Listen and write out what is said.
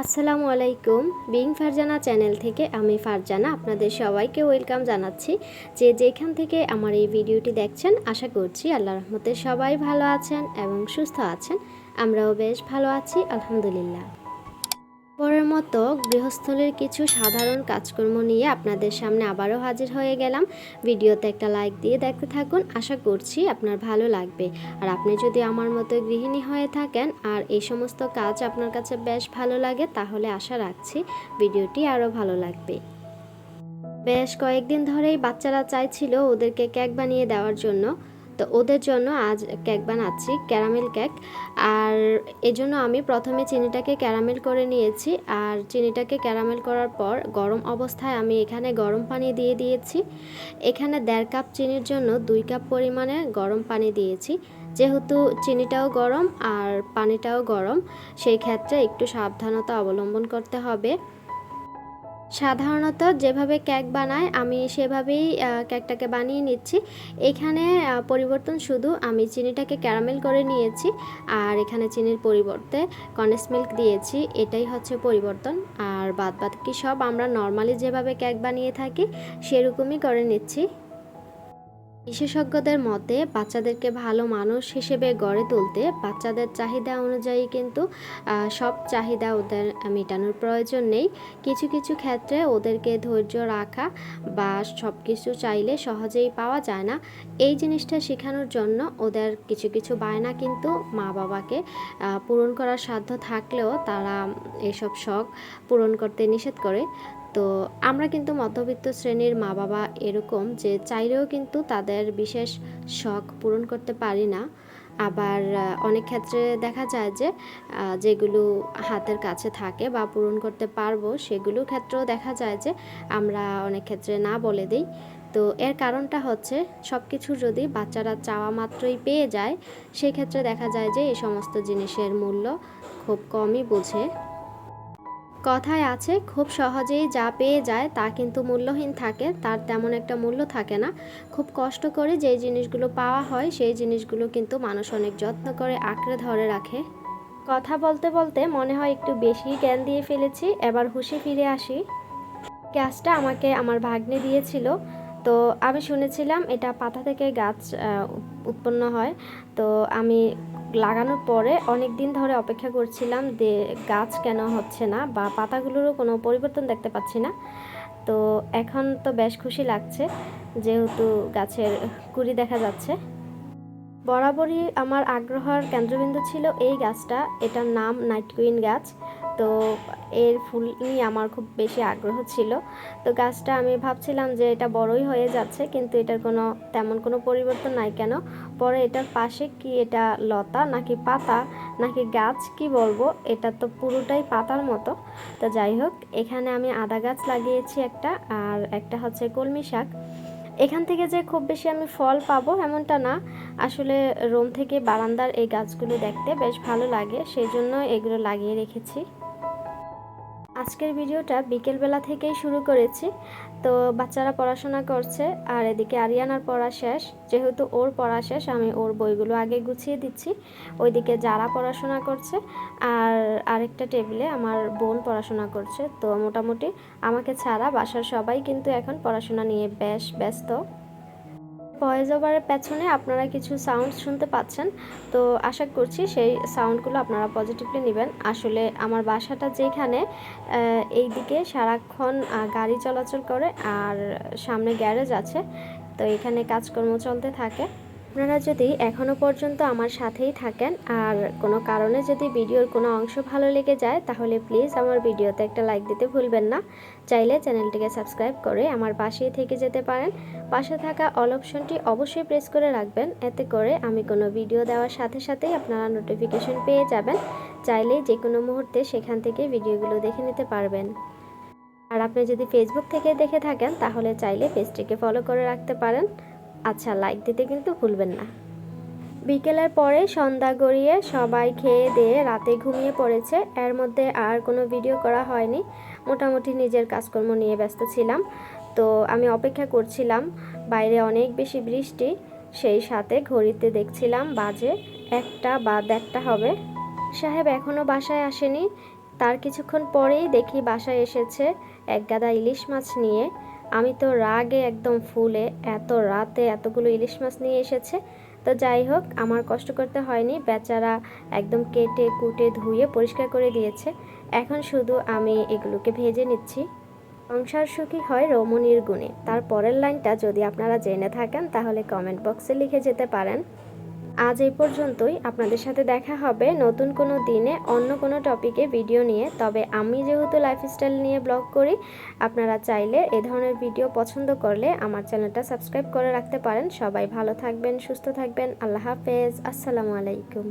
আসসালামু আলাইকুম। Being Farzana channel থেকে আমি ফারজানা আপনাদের সবাইকে ওয়েলকাম জানাচ্ছি। যে যেখান থেকে আমার এই ভিডিওটি দেখছেন, আশা করছি আল্লাহ রহমতে সবাই ভালো আছেন এবং সুস্থ আছেন। আমরাও বেশ ভালো আছি, আলহামদুলিল্লাহ। পরের মতো গৃহস্থলীর কিছু সাধারণ কাজকর্ম নিয়ে আপনাদের সামনে আবারও হাজির হয়ে গেলাম। ভিডিওতে একটা লাইক দিয়ে দেখতে থাকুন, আশা করছি আপনার ভালো লাগবে। আর আপনি যদি আমার মতো গৃহিণী হয়ে থাকেন আর এই সমস্ত কাজ আপনার কাছে বেশ ভালো লাগে, তাহলে আশা রাখছি ভিডিওটি আরও ভালো লাগবে। বেশ কয়েকদিন ধরেই বাচ্চারা চাইছিল ওদেরকে কেক বানিয়ে দেওয়ার জন্য। তো ওদের জন্য আজ কেক বানাচ্ছি, ক্যারামেল কেক। আর এজন্য আমি প্রথমে চিনিটাকে ক্যারামেল করে নিয়েছি। আর চিনিটাকে ক্যারামেল করার পর গরম অবস্থায় আমি এখানে গরম পানি দিয়ে দিয়েছি। এখানে দেড় কাপ চিনির জন্য দুই কাপ পরিমাণে গরম পানি দিয়েছি। যেহেতু চিনিটাও গরম আর পানিটাও গরম, সেই ক্ষেত্রে একটু সাবধানতা অবলম্বন করতে হবে। সাধারণত যেভাবে কেক বানায় আমি সেভাবেই কেকটাকে বানিয়ে নিচ্ছি। এখানে পরিবর্তন শুধু আমি চিনিটাকে ক্যারামেল করে নিয়েছি আর এখানে চিনির পরিবর্তে কন্ডেন্স মিল্ক দিয়েছি। এটাই হচ্ছে পরিবর্তন। আর বাদ বাদ কি সব আমরা নর্মালি যেভাবে কেক বানিয়ে থাকি, সেরকমই করে নিচ্ছি। বিশেষজ্ঞদের মতে, বাচ্চাদেরকে ভালো মানুষ হিসেবে গড়ে তুলতে বাচ্চাদের চাহিদা অনুযায়ী কিন্তু সব চাহিদা ওদের মেটানোর প্রয়োজন নেই। কিছু কিছু ক্ষেত্রে ওদেরকে ধৈর্য রাখা বা সব কিছু চাইলে সহজেই পাওয়া যায় না। এই জিনিসটা শেখানোর জন্য ওদের কিছু কিছু বায়না কিন্তু মা বাবাকে পূরণ করার সাধ্য থাকলেও তারা এসব শখ পূরণ করতে নিষেধ করে। তো আমরা কিন্তু মধ্যবিত্ত শ্রেণির মা বাবা এরকম যে চাইলেও কিন্তু তাদের বিশেষ শখ পূরণ করতে পারি না। আবার অনেক ক্ষেত্রে দেখা যায় যে যেগুলো হাতের কাছে থাকে বা পূরণ করতে পারব সেগুলো ক্ষেত্রেও দেখা যায় যে আমরা অনেক ক্ষেত্রে না বলে দিই। তো এর কারণটা হচ্ছে সব কিছু যদি বাচ্চারা চাওয়া মাত্রই পেয়ে যায়, সেক্ষেত্রে দেখা যায় যে এই সমস্ত জিনিসের মূল্য খুব কমই বোঝে। কথায় আছে, খুব সহজেই যা পেয়ে যায় তা কিন্তু মূল্যহীন থাকে, তার তেমন একটা মূল্য থাকে না। খুব কষ্ট করে যেই জিনিসগুলো পাওয়া হয়, সেই জিনিসগুলো কিন্তু মানুষ অনেক যত্ন করে আঁকড়ে ধরে রাখে। কথা বলতে বলতে মনে হয় একটু বেশি জ্ঞান দিয়ে ফেলেছি, এবার হুশে ফিরে আসি। গ্যাসটা আমাকে আমার ভাগ্নে দিয়েছিল, তো আমি শুনেছিলাম এটা পাতা থেকে গাছ উৎপন্ন হয়, তো আমি লাগানোর পরে অনেক দিন ধরে অপেক্ষা করছিলাম যে গাছ কেন হচ্ছে না বা পাতাগুলোরও কোনো পরিবর্তন দেখতে পাচ্ছি না। তো এখন তো বেশ খুশি লাগছে, যেহেতু গাছের কুড়ি দেখা যাচ্ছে। বরাবরই আমার আগ্রহের কেন্দ্রবিন্দু ছিল এই গাছটা। এটার নাম নাইট কুইন গাছ। তো এর ফুল নিয়ে আমার খুব বেশি আগ্রহ ছিল। তো গাছটা আমি ভাবছিলাম যে এটা বড়ই হয়ে যাচ্ছে, কিন্তু এটার কোনো তেমন কোনো পরিবর্তন নাই কেন? পরে এটার পাশে কি এটা লতা নাকি পাতা নাকি গাছ, কি বলব? এটা তো পুরোটাই পাতার মতো। তো যাই হোক, এখানে আমি আদা গাছ লাগিয়েছি একটা, আর একটা হচ্ছে কলমি শাক। এখান থেকে যে খুব বেশি আমি ফল পাবো এমনটা না। আসলে রোম থেকে বারান্দার এই গাছগুলো দেখতে বেশ ভালো লাগে সেই জন্য এগুলো লাগিয়ে রেখেছি। আজকের ভিডিওটা বিকেলবেলা থেকেই শুরু করেছি। তো বাচ্চারা পড়াশোনা করছে, আর এদিকে আরিয়ানার পড়া শেষ। যেহেতু ওর পড়া শেষ, আমি ওর বইগুলো আগে গুছিয়ে দিচ্ছি। ওইদিকে যারা পড়াশোনা করছে, আর আরেকটা টেবিলে আমার বোন পড়াশোনা করছে। তো মোটামুটি আমাকে ছাড়া বাসার সবাই কিন্তু এখন পড়াশোনা নিয়ে বেশ ব্যস্ত। ভয়েস ওভারের পেছনে আপনারা কিছু সাউন্ড শুনতে পাচ্ছেন। তো আশা করছি সেই সাউন্ডগুলো আপনারা পজিটিভলি নেবেন। আসলে আমার বাসাটা যেখানে এই দিকে সারাক্ষণ গাড়ি চলাচল করে আর সামনে গ্যারেজ আছে। তো এখানে কাজকর্ম চলতে থাকে। আপনারা যদি এখনও পর্যন্ত আমার সাথেই থাকেন আর কোনো কারণে যদি ভিডিওর কোনো অংশ ভালো লেগে যায়, তাহলে প্লিজ আমার ভিডিওতে একটা লাইক দিতে ভুলবেন না। চাইলে চ্যানেলটিকে সাবস্ক্রাইব করে আমার পাশেই থেকে যেতে পারেন। পাশে থাকা অল অপশনটি অবশ্যই প্রেস করে রাখবেন। এতে করে আমি কোনো ভিডিও দেওয়ার সাথে সাথেই আপনারা নোটিফিকেশন পেয়ে যাবেন। চাইলে যে কোনো মুহূর্তে সেখান থেকে ভিডিওগুলো দেখে নিতে পারবেন। আর আপনি যদি ফেসবুক থেকে দেখে থাকেন, তাহলে চাইলে পেজটিকে ফলো করে রাখতে পারেন। আচ্ছা লাইক দিতে কিন্তু ভুলবেন না। বিকেলের পরে সন্ধ্যা গড়িয়ে সবাই খেয়ে দিয়ে রাতে ঘুমিয়ে পড়েছে। এর মধ্যে আর কোনো ভিডিও করা হয়নি। মোটামুটি নিজের কাজকর্ম নিয়ে ব্যস্ত ছিলাম। তো আমি অপেক্ষা করছিলাম, বাইরে অনেক বেশি বৃষ্টি, সেই সাথে ঘড়িতে দেখছিলাম বাজে একটা বা দেড়টা হবে। সাহেব এখনও বাসায় আসেনি। তার কিছুক্ষণ পরেই দেখি বাসায় এসেছে এক গাদা ইলিশ মাছ নিয়ে। আমি তো রাগে একদম ফুলে, এত রাতে এতগুলো ইলিশ মাছ নিয়ে এসেছে। তো যাই হোক, আমার কষ্ট করতে হয়নি, বেচারা একদম কেটে, কুটে, ধুয়ে পরিষ্কার করে দিয়েছে। এখন শুধু আমি এগুলোকে ভেজে নিচ্ছি। সংসার সুখী হয় রমণীর গুণে। তার পরের লাইনটা যদি আপনারা জেনে থাকেন, তাহলে কমেন্ট বক্সে লিখে যেতে পারেন। আজ এই পর্যন্তই। আপনাদের সাথে দেখা হবে নতুন কোনো দিনে অন্য কোনো টপিকে ভিডিও নিয়ে। তবে আমি যেহেতু লাইফস্টাইল নিয়ে ব্লগ করি, আপনারা চাইলে এ ধরনের ভিডিও পছন্দ করলে আমার চ্যানেলটা সাবস্ক্রাইব করে রাখতে পারেন। সবাই ভালো থাকবেন, সুস্থ থাকবেন। আল্লাহ হাফেজ। আসসালামু আলাইকুম।